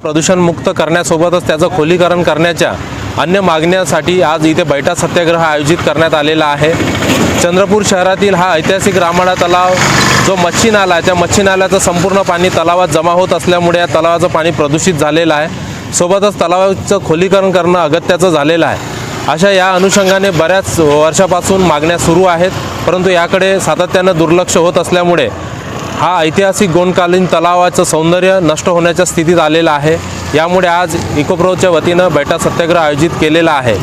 प्रदूषण मुक्त प्रदूषणमुक्त करण्यासोबतच त्याचं खोलीकरण करण्याच्या अन्य मागण्यासाठी आज इथे बैठा सत्याग्रह आयोजित करण्यात आलेला आहे. चंद्रपूर शहरातील हा ऐतिहासिक रामाडा तलाव जो मच्छी नाला आहे त्या मच्छी नाल्याचं संपूर्ण पाणी तलावात जमा होत असल्यामुळे या तलावाचं पाणी प्रदूषित झालेलं आहे. सोबतच तलावाचं खोलीकरण करणं अगत्याचं झालेलं आहे. अशा या अनुषंगाने बऱ्याच वर्षापासून मागण्या सुरू आहेत परंतु याकडे सातत्यानं दुर्लक्ष होत असल्यामुळे हा ऐतिहासिक गोंडकालीन तलावाचं सौंदर्य नष्ट होण्याच्या स्थितीत आलेलं आहे. यामुळे आज इकोप्रोच्या वतीनं बैठा सत्याग्रह आयोजित केलेला आहे.